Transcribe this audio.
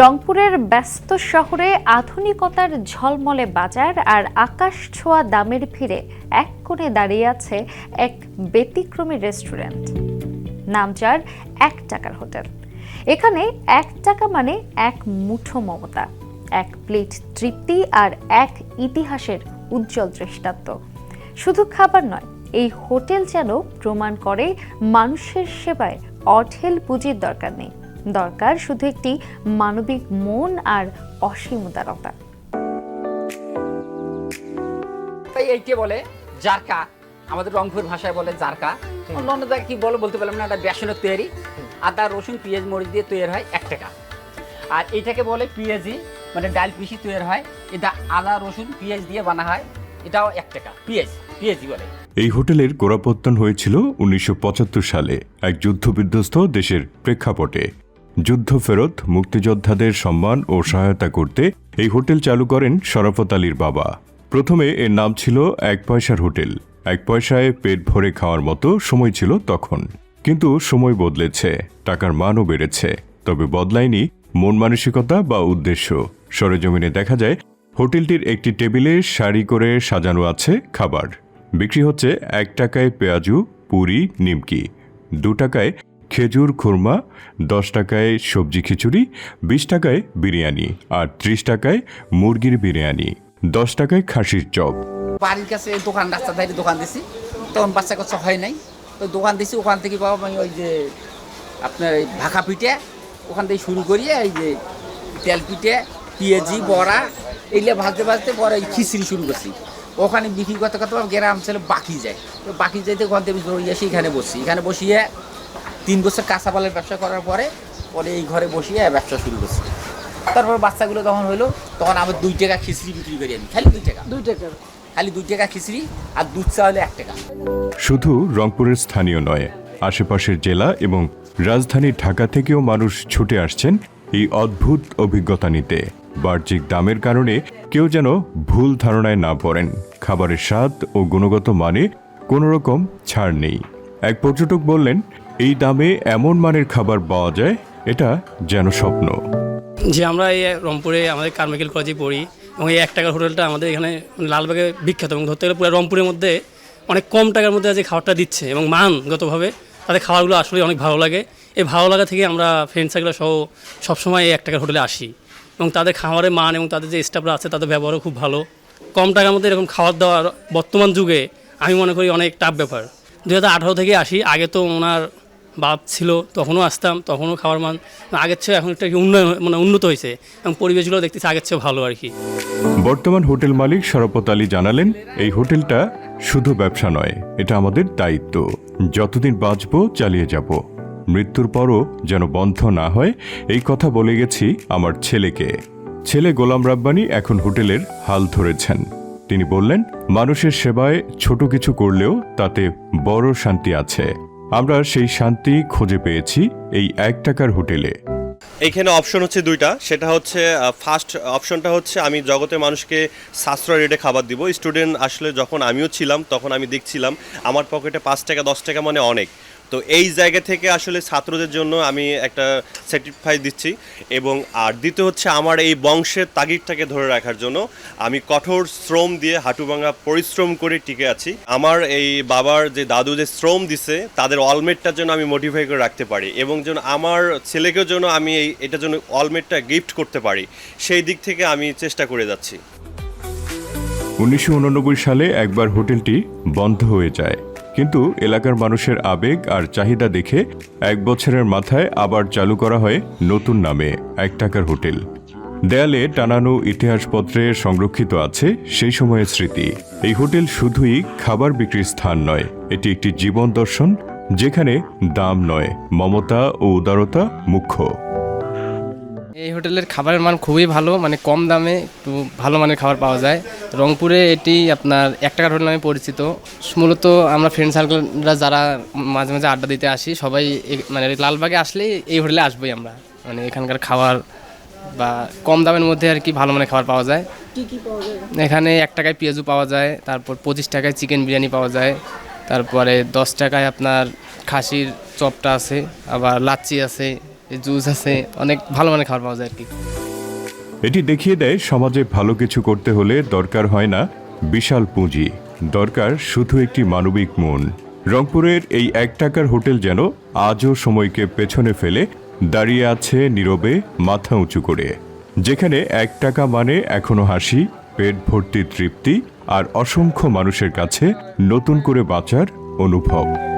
রংপুরের ব্যস্ত শহরে আধুনিকতার ঝলমলে বাজার আর আকাশ ছোঁয়া দামের ভিড়ে এক কোণে দাঁড়িয়ে আছে এক ব্যতিক্রমী রেস্টুরেন্ট। নাম যার এক টাকার হোটেল। এখানে এক টাকা মানে এক মুঠো মমতা, এক প্লেট তৃপ্তি আর এক ইতিহাসের উজ্জ্বল দৃষ্টান্ত। শুধু খাবার নয়, এই হোটেল যেন প্রমাণ করে মানুষের সেবায় অঢেল পুঁজির দরকার নেই। দরকার শুধু একটি মানবিক মন আর অসীম উদারতা তাই এইকে বলে? জারকা। আমাদের রংপুর ভাষায় বলে জারকা। অন্য অন্য জায়গায় কি বলে বলতে পারলাম না এটা বেসনের তৈরি। আদা রসুন পেঁয়াজ মরিচ দিয়ে তৈরি হয় এক টাকা। আর এইটাকে বলে পেঁয়াজি মানে ডাল পিসি তৈরি হয়। এটা আদা রসুন পেঁয়াজ দিয়ে বানা হয়। এটাও এক টাকা। পেঁয়াজ পেঁয়াজি বলে। এই হোটেলের গোড়াপত্তন হয়েছিল উনিশশো পঁচাত্তর সালে এক যুদ্ধবিধ্বস্ত দেশের প্রেক্ষাপটে। যুদ্ধ ফেরত, মুক্তিযোদ্ধাদের সম্মান ও সহায়তা করতে এই হোটেল চালু করেন শরাফত আলীর বাবা। প্রথমে এর নাম ছিল এক পয়সার হোটেল। এক পয়সায় পেট ভরে খাওয়ার মতো সময় ছিল তখন। কিন্তু সময় বদলেছে, টাকার মানও বেড়েছে। তবে বদলায়নি মন মানসিকতা বা উদ্দেশ্য। সরেজমিনে দেখা যায়, হোটেলটির একটি টেবিলে সারি করে সাজানো আছে খাবার। বিক্রি হচ্ছে এক টাকায় পেঁয়াজু, পুরি, নিমকি। দু টাকায় খেজুর খুরমা, দশ টাকায় সবজি খিচুড়ি, বিশ টাকায় বিরিয়ানি আর ত্রিশ টাকায় মুরগির বিরিয়ানি, দশ টাকায় খাসির চপ। বাড়ির কাছে দোকান রাস্তা ধারে দোকান দিছি। তখন বাচ্চা কাচ্চা হয় নাই। তো দোকান দিছি, ওখান থেকে বাবা আমি ওই যে আপনার ভাখা পিঠে, ওখান থেকে শুরু করি এই যে তেল পিঠে, পেঁয়াজি, বড়া, এইগুলো ভাজতে ভাজতে পরে এই খিচড়ি শুরু করছি। ওখানে বিক্রি করতে করতে গ্রাম ছেলে বাকি যায়। তো বাকি যাইতে ওখান থেকে এসে এখানে বসি এখানে বসিয়ে তিন বছর কাঁচাপালের ব্যবসা করার পরে পরে এই ঘরে বসিয়ে ব্যবসা শুরু করছি। তারপর বাচ্চাগুলো তখন হলো তখন আমার দুই টাকা খিচড়ি বিক্রি করি আমি খালি দুই টাকা। দুই টাকার খালি দুই টাকা খিচড়ি আর দুধ চা হলে এক টাকা। শুধু রংপুরের স্থানীয় নয় আশেপাশের জেলা এবং রাজধানী ঢাকা থেকেও মানুষ ছুটে আসছেন এই অদ্ভুত অভিজ্ঞতা নিতে। বাহ্যিক দামের কারণে কেউ যেন ভুল ধারণায় না পড়েন। খাবারের স্বাদ ও গুণগত মানে কোনো রকম ছাড় নেই। এক পর্যটক বললেন এই দামে এমন মানের খাবার পাওয়া যায়, এটা যেন স্বপ্ন। যে আমরা এই রংপুরে আমাদের কারমাইকেল কলেজে পড়ি, এবং এই এক টাকার হোটেলটা আমাদের এখানে লালবাগে বিখ্যাত, এবং ধরতে গেলে পুরো রংপুরের মধ্যে অনেক কম টাকার মধ্যে যে খাবারটা দিচ্ছে, এবং মানগতভাবে তাদের খাবারগুলো আসলে অনেক ভালো লাগে। এই ভালো লাগা থেকে আমরা ফ্রেন্ড সার্কেল সহ সবসময় এই এক টাকার হোটেলে আসি, এবং তাদের খাবারের মান এবং তাদের যে স্টাফরা আছে, তাদের ব্যবহারও খুব ভালো। কম টাকার মধ্যে এরকম খাবার দাওয়ার বর্তমান যুগে আমি মনে করি অনেক টাফ ব্যাপার। দু হাজার আঠারো থেকে আসি, আগে তো ওনার বাপ ছিল, তখনও আসতাম, তখনও খাওয়ার মান, আগের চেয়ে এখন একটা উন্নয়ন মানে উন্নত হয়েছে। এবং পরিবেশগুলো দেখতেছি আগের চেয়ে ভালো আর কি। বর্তমান হোটেল মালিক শরাফত আলী জানালেন, এই হোটেলটা শুধু ব্যবসা নয়, এটা আমাদের দায়িত্ব। যতদিন বাঁচব, চালিয়ে যাব। মৃত্যুর পরও যেন বন্ধ না হয়, এই কথা বলে গেছি আমার ছেলেকে। ছেলে গোলাম রাব্বানি এখন হোটেলের হাল ধরেছেন। তিনি বললেন, মানুষের সেবায় ছোট কিছু করলেও তাতে বড় শান্তি আছে। আমরা সেই শান্তি খুঁজে পেয়েছি এই এক টাকার হোটেলে। এইখানে অপশন হচ্ছে দুইটা। সেটা হচ্ছে ফার্স্ট অপশনটা হচ্ছে, আমি জগতে মানুষকে সাশ্রয় রেটে খাবার দিব। স্টুডেন্ট আসলে যখন আমিও ছিলাম, তখন আমি দেখছিলাম, আমার পকেটে পাঁচ টাকা, দশ টাকা মানে অনেক। তো এই জায়গা থেকে আসলে ছাত্রদের জন্য আমি একটা স্যাটিসফাই দিচ্ছি এবং, আর দ্বিতীয় হচ্ছে আমার এই বংশের তাগিদটাকে ধরে রাখার জন্য আমি কঠোর শ্রম দিয়ে হাঁটুভাঙা পরিশ্রম করে টিকে আছি। আমার এই বাবার যে দাদু যে শ্রম দিছে, তাদের অলমেটটার জন্য আমি মোটিফাই করে রাখতে পারি এবং যেন আমার ছেলেকেও যেন আমি এই এটার জন্য অলমেটটা গিফট করতে পারি, সেই দিক থেকে আমি চেষ্টা করে যাচ্ছি। উনিশশো সালে একবার হোটেলটি বন্ধ হয়ে যায়। কিন্তু এলাকার মানুষের আবেগ আর চাহিদা দেখে এক বছরের মাথায় আবার চালু করা হয় নতুন নামে এক টাকার হোটেল। দেয়ালে টানানো ইতিহাসপত্রে সংরক্ষিত আছে সেই সময়ের স্মৃতি। এই হোটেল শুধুই খাবার বিক্রির স্থান নয়, এটি একটি জীবন দর্শন, যেখানে দাম নয়, মমতা ও উদারতা মুখ্য। এই হোটেলের খাবারের মান খুবই ভালো মানে কম দামে একটু ভালো মানের খাবার পাওয়া যায়। রংপুরে এটি আপনার এক টাকার হোটেল নামে পরিচিত। মূলত আমরা ফ্রেন্ড সার্কেলরা যারা মাঝে মাঝে আড্ডা দিতে আসি সবাই মানে লালবাগে আসলেই এই হোটেলে আসবোই আমরা। মানে এখানকার খাবার বা কম দামের মধ্যে আর কি ভালো মানের খাবার পাওয়া যায়? এখানে এক টাকায় পেঁয়াজু পাওয়া যায় তারপর পঁচিশ টাকায় চিকেন বিরিয়ানি পাওয়া যায় তারপরে দশ টাকায় আপনার খাসির চপটা আছে আবার লাচ্ছি আছে জুস আছে, অনেক ভালো মানের খাবার পাওয়া যায় আর কি। এটি দেখিয়ে দেয়, সমাজে ভালো কিছু করতে হলে দরকার হয় না বিশাল পুঁজি। দরকার শুধু একটি মানবিক মন। রংপুরের এই এক টাকার হোটেল যেন আজও সময়কে পেছনে ফেলে, দাঁড়িয়ে আছে নীরবে, মাথা উঁচু করে। যেখানে এক টাকা মানে এখনও হাসি, পেট ভর্তি তৃপ্তি আর অসংখ্য মানুষের কাছে নতুন করে বাঁচার অনুভব।